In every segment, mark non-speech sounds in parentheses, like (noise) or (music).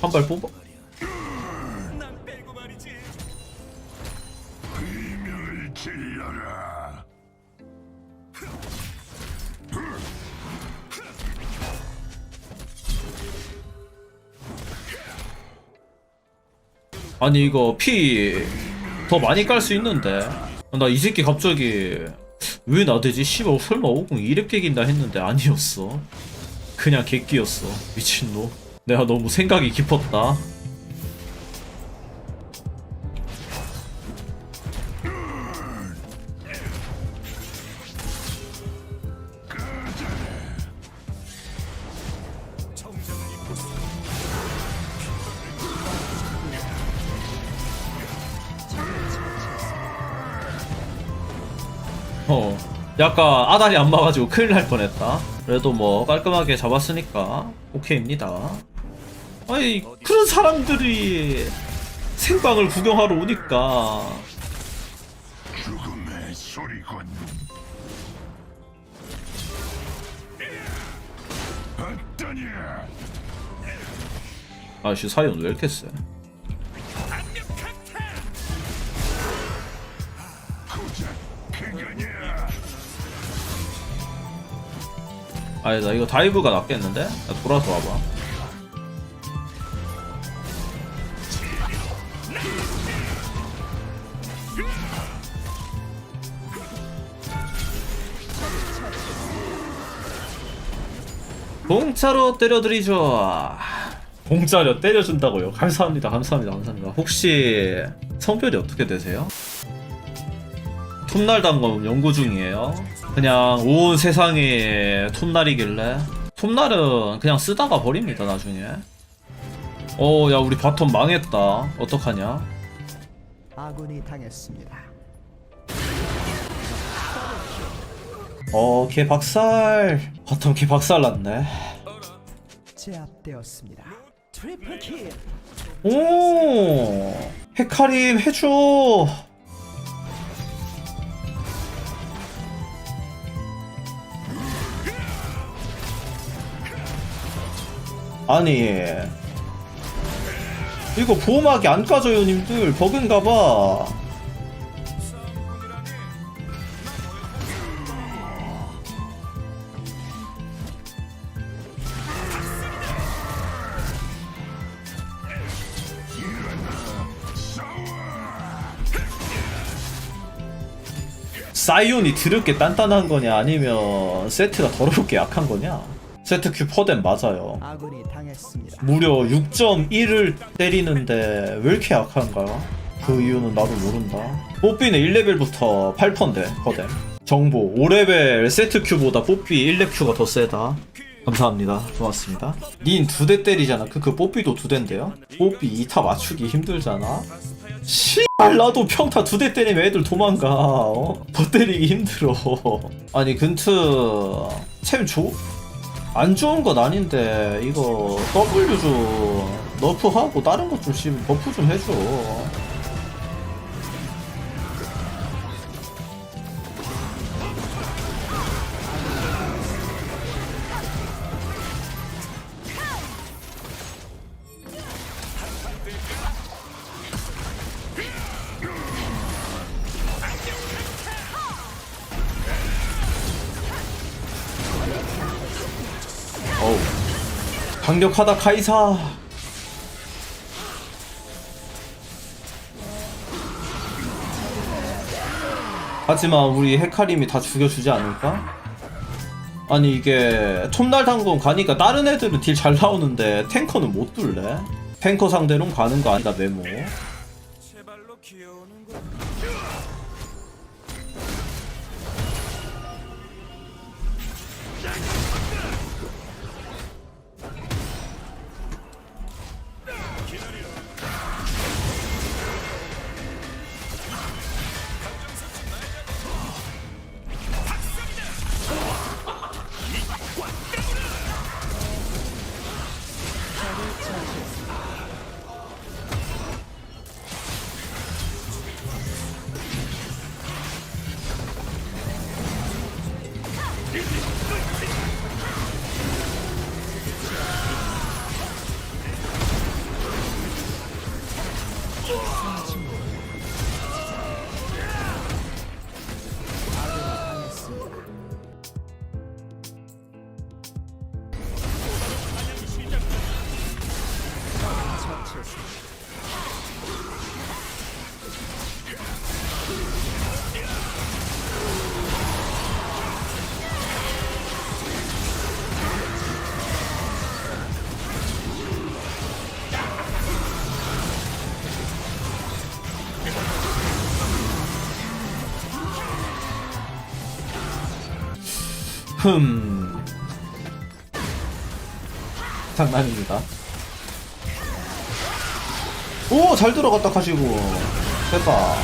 한발 뽑아. 아니 이거 피 더 많이 깔 수 있는데. 나 이 새끼 갑자기 왜 나대지? 씨발 설마 50 이랩 깨긴다 했는데 아니었어. 그냥 개끼였어. 미친놈. 내가 너무 생각이 깊었다 약간 아다리 안 맞아가지고 큰일 날 뻔했다. 그래도 뭐 깔끔하게 잡았으니까 오케이입니다. 아니 그런 사람들이 생방을 구경하러 오니까? 아씨 사이온 왜 이렇게 세 아니 나 이거 다이브가 낫겠는데? 나 돌아서 와봐 공짜로 때려드리죠 공짜로 때려준다고요 감사합니다 감사합니다 감사합니다 혹시 성별이 어떻게 되세요? 톱날 단검 연구 중이에요. 그냥 온 세상에 톱날이길래 톱날은 그냥 쓰다가 버립니다 나중에. 어, 야 우리 바텀 망했다. 어떡하냐? 아군이 당했습니다. 어, 개 박살. 바텀 개 박살 났네. 제압되었습니다. 트리플 킬. 오, 헤카림 해줘. 아니 이거 보호막이 안 까져요 님들. 버그인가봐. 사이온이 드럽게 단단한 거냐 아니면 세트가 더럽게 약한 거냐 세트 큐 퍼뎀 맞아요. 무려 6.1을 때리는데 왜 이렇게 약한가요? 그 이유는 나도 모른다. 뽀삐는 1레벨부터 8펀데 퍼뎀. 정보 5레벨 세트 큐보다 뽀삐 1렙 큐가 더 세다. 감사합니다. 고맙습니다. 닌 두 대 때리잖아. 그, 그 뽀삐도 두 대인데요? 뽀삐 2타 맞추기 힘들잖아? 씨발 나도 평타 두 대 때리면 애들 도망가. 어? 더 때리기 힘들어. 아니 근트 챔 조... 안 좋은 건 아닌데 이거 W 좀 너프하고 다른 것좀 씹 버프 좀 해줘. 강력하다 카이사. 하지만 우리 헤카림이 다 죽여주지 않을까? 아니 이게 톱날 당검 가니까 다른 애들은 딜 잘 나오는데 탱커는 못 뚫래? 탱커 상대로는 가는 거 아니다 메모 흠. 장난입니다. 오, 잘 들어갔다 가시고. 됐다.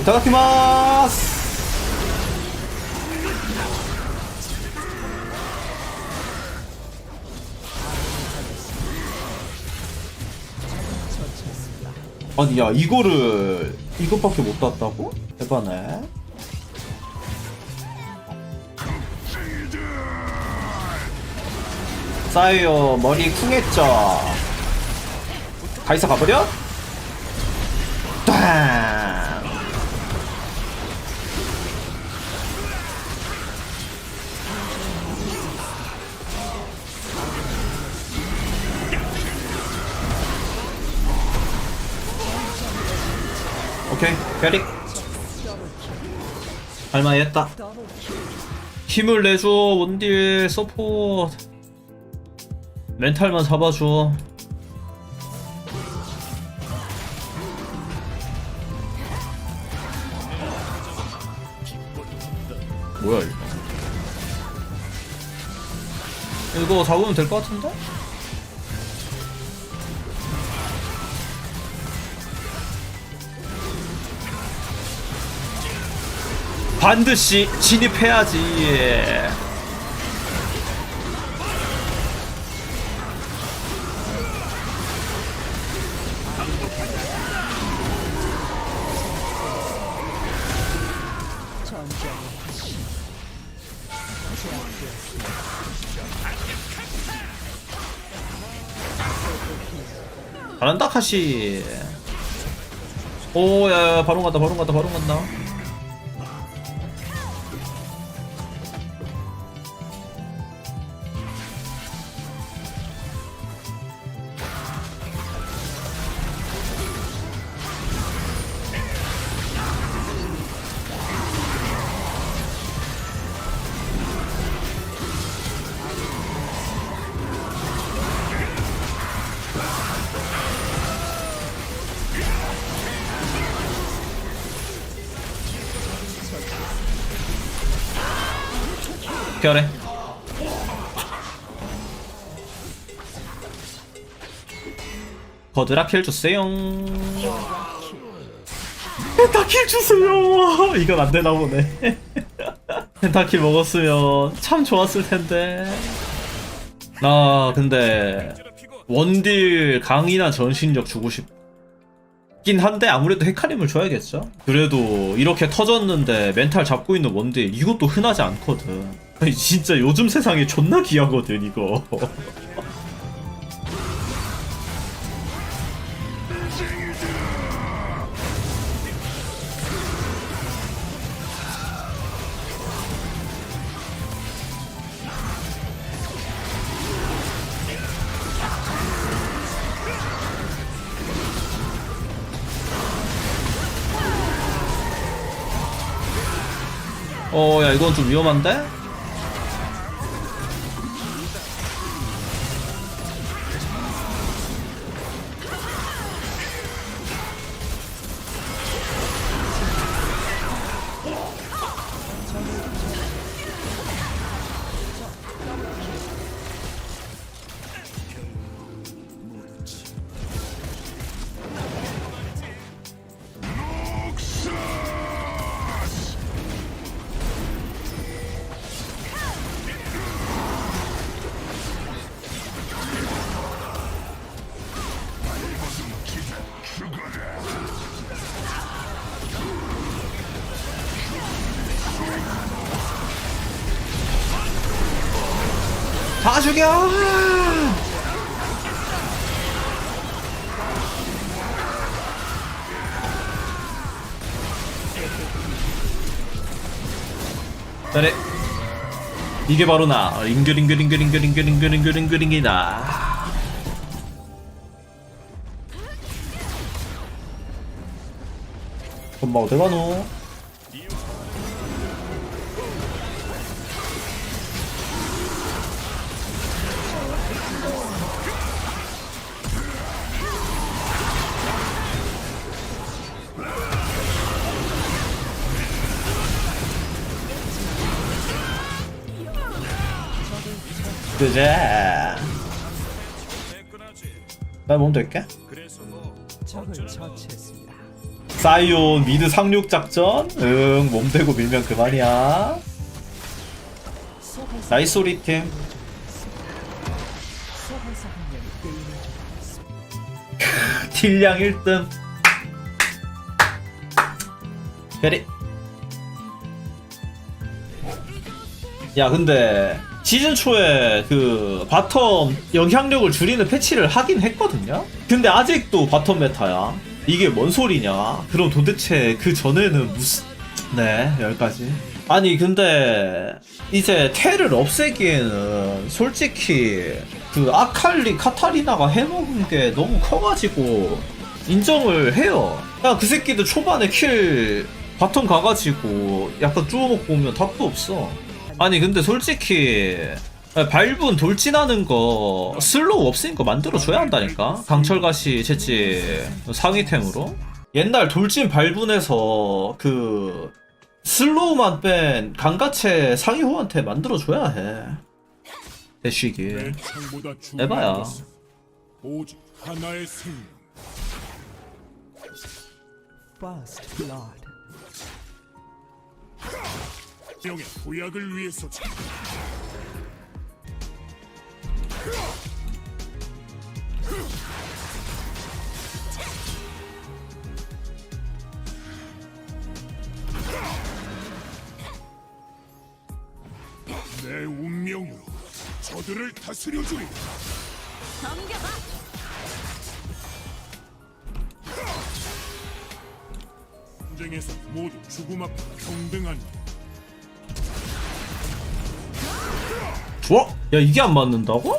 이타다키마스! 아니, 야, 이거를, 이것밖에 못 땄다고? 대박네. 싸요. 머리 쿵했죠. 가이사 가버려? 딱 오케이 뼈릭. 할만히 했다. 힘을 내줘 원딜 서포트 멘탈만 잡아줘. 뭐야 이거? 이거 잡으면 될 것 같은데? 반드시 진입해야지. 잘한다 카시. 오야야 바로 간다 바로 간다 바로 간다 피하래 거드라 킬 주세요. 펜타킬 주세요. (laughs) 이건 안 되나 보네. (laughs) 펜타킬 먹었으면 참 좋았을 텐데. 나 근데 원딜 강이나 전신력 주고 싶긴 한데 아무래도 헤카림을 줘야겠죠? 그래도 이렇게 터졌는데 멘탈 잡고 있는 원딜 이것도 흔하지 않거든 아니 진짜 요즘 세상에 존나 귀하거든 이거 어, 야, 이건 좀 위험한데? 죽여! 잘해. 네. 이게 바로 나. 어, 링겨링겨링겨링겨링겨링겨링겨링겨링이다. 엄마 어디 가노? 그제 매끈하지. 나몸 될게 그래서 뭐 적을 처치했습니다. 사이온 미드 상륙 작전 응 몸 대고 밀면 그만이야 나이스 우리 팀. 딜량 1등 베리 야 근데 시즌 초에 그 바텀 영향력을 줄이는 패치를 하긴 했거든요. 근데 아직도 바텀 메타야. 이게 뭔 소리냐. 그럼 도대체 그 전에는 무슨 네 여기까지. 아니 근데 이제 테를 없애기에는 솔직히 그 아칼리 카타리나가 해먹은 게 너무 커가지고 인정을 해요. 그냥 그 새끼들 초반에 킬 바텀 가가지고 약간 쪼먹고 오면 답도 없어 아니 근데 솔직히 밟은 돌진하는 거 슬로우 없으니까 만들어줘야 한다니까? 강철가시 채찌 상위템으로? 옛날 돌진 발분해서 그 슬로우만 뺀 강가체 상위호한테 만들어줘야 해. 대쉬기 에바야. 명의 도약을 위해서지. 내 운명으로 저들을 다스려 주리. 전쟁에서 모두 죽음 앞에 평등한 좋아 야 이게 안 맞는다고?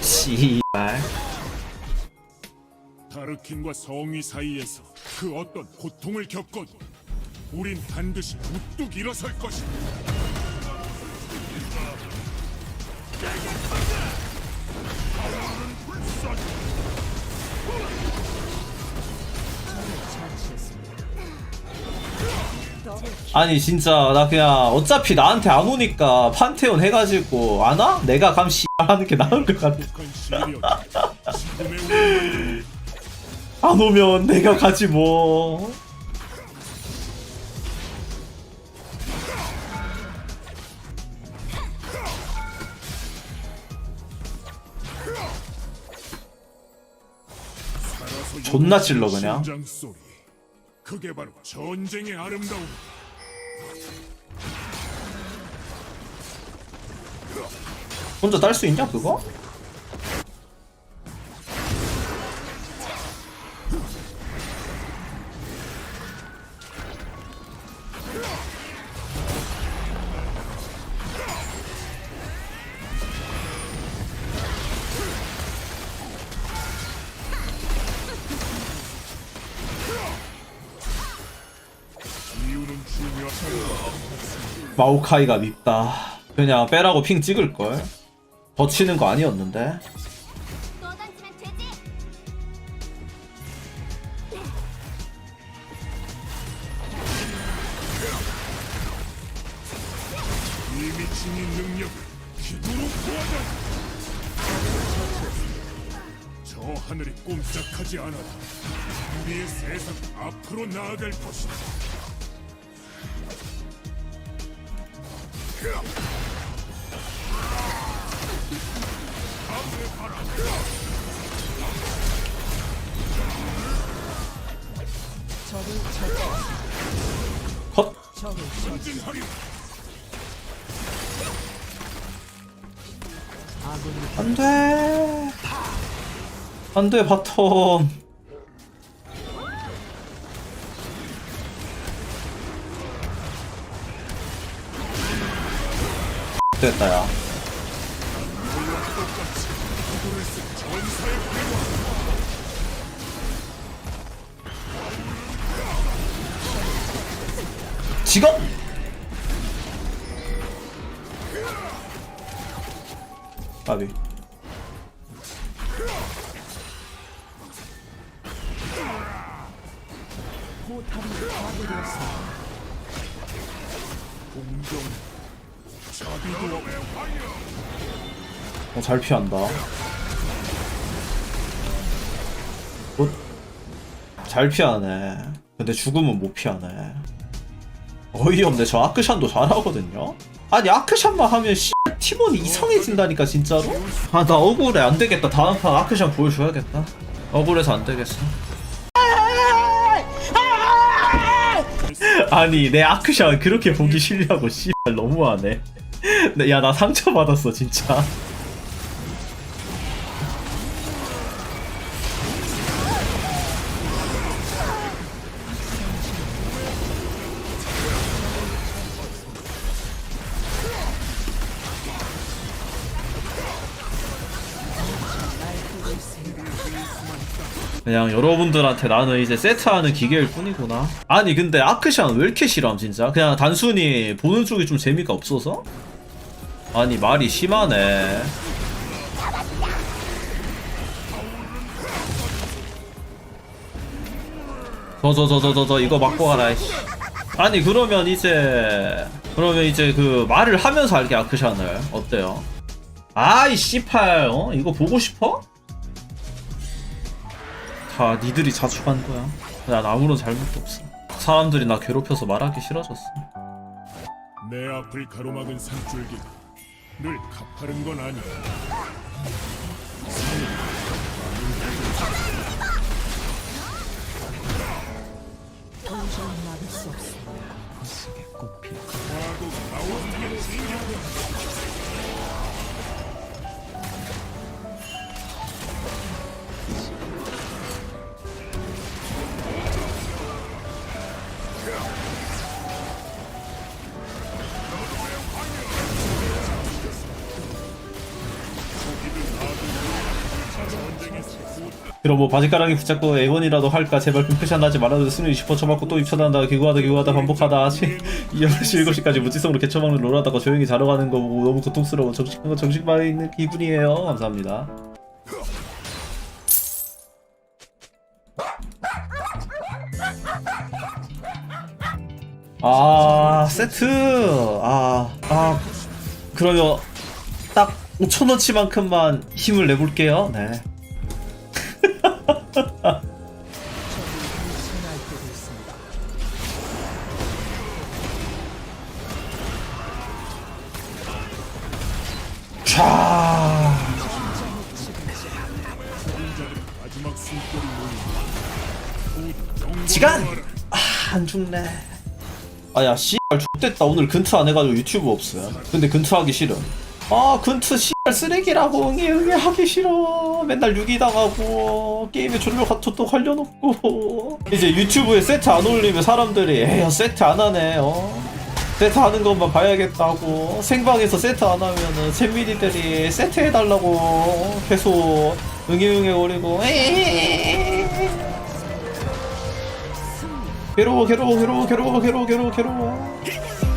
씨발 다르킨과 성위 사이에서 그 어떤 고통을 겪어도 우린 반드시 우뚝 일어설 것이다. 아니 진짜 나 그냥 어차피 나한테 안 오니까 판테온 해가지고 안 와? 내가 감 씨발하는 (laughs) 게 나을 것 같아 (laughs) 안 오면 내가 가지 뭐 존나 찔러, 그냥. 그게 바로 전쟁의 아름다움. 혼자 딸 수 있냐 그거? 마오카이가 밉다 그냥 빼라고 핑 찍을걸 더 치는 거 아니었는데 나아갈 것이다. 전진하리. 아군이 안돼. 안 돼 바텀. 됐다 야 공정 자비도 어, 잘 피한다. 어? 잘 피하네. 근데 죽으면 못 피하네. 어이없네. 저 아크샨도 잘하거든요? 아니, 아크샨만 하면 씨, 팀원이 이상해진다니까, 진짜로? 아, 나 억울해. 안 되겠다. 다음 판 아크샨 보여줘야겠다. 억울해서 안 되겠어. 아니, 내 아크샨 그렇게 보기 싫냐고, 씨. 너무하네. 야, 나 상처받았어, 진짜. 그냥 여러분들한테 나는 이제 세트하는 기계일 뿐이구나. 아니 근데 아크샨 왜 이렇게 싫어함 진짜? 그냥 단순히 보는 쪽이 좀 재미가 없어서? 아니 말이 심하네. 저 저 저저 이거 맞고 가라. 이씨. 아니 그러면 이제 그러면 이제 그 말을 하면서 할게 아크샨을 어때요? 아이 씨팔 어 이거 보고 싶어? 다 니들이 자축한 거야. 난 아무런 잘못도 없어. 사람들이 나 괴롭혀서 말하기 싫어졌어. 내 앞을 가로막은 산줄기가 늘 가파른 건 아니야. 도저히 막을 수 없습니다. 거스게 꽃피 그럼 뭐 바지가랑이 붙잡고 애원이라도 할까? 제발 핑크샷 나지 말아줘. 승리 20% 쳐맞고 또 입천한다. 기구하다 기구하다. 반복하다. (laughs) 2시 7시까지 무지성으로 개처먹는 롤하다가 조용히 자러 가는 거 보고 너무 고통스러워. 정신, 정신만에 있는 기분이에요. 감사합니다. 아 세트. 아, 아 그러면 딱 5천원치만큼만 힘을 내볼게요. 네 모인다. 지간! 아, 안 죽네. 아야, 씨발, X됐다. 오늘 근트 안 해가지고 유튜브 없어요. 근데 근트 하기 싫음. 아, 근트 씨 발 쓰레기라고. 응애, 응애 하기 싫어. 맨날 유기 당하고, 게임에 졸려 카톡도 관려놓고. 이제 유튜브에 세트 안 올리면 사람들이, 에이, 세트 안 하네, 어. 세트 하는 것만 봐야겠다고. 생방에서 세트 안 하면은, 잼미리들이 세트 해달라고. 계속, 응애응애 거리고. 괴로워 괴로워 괴로워 괴로워 괴로워 괴로워 괴로워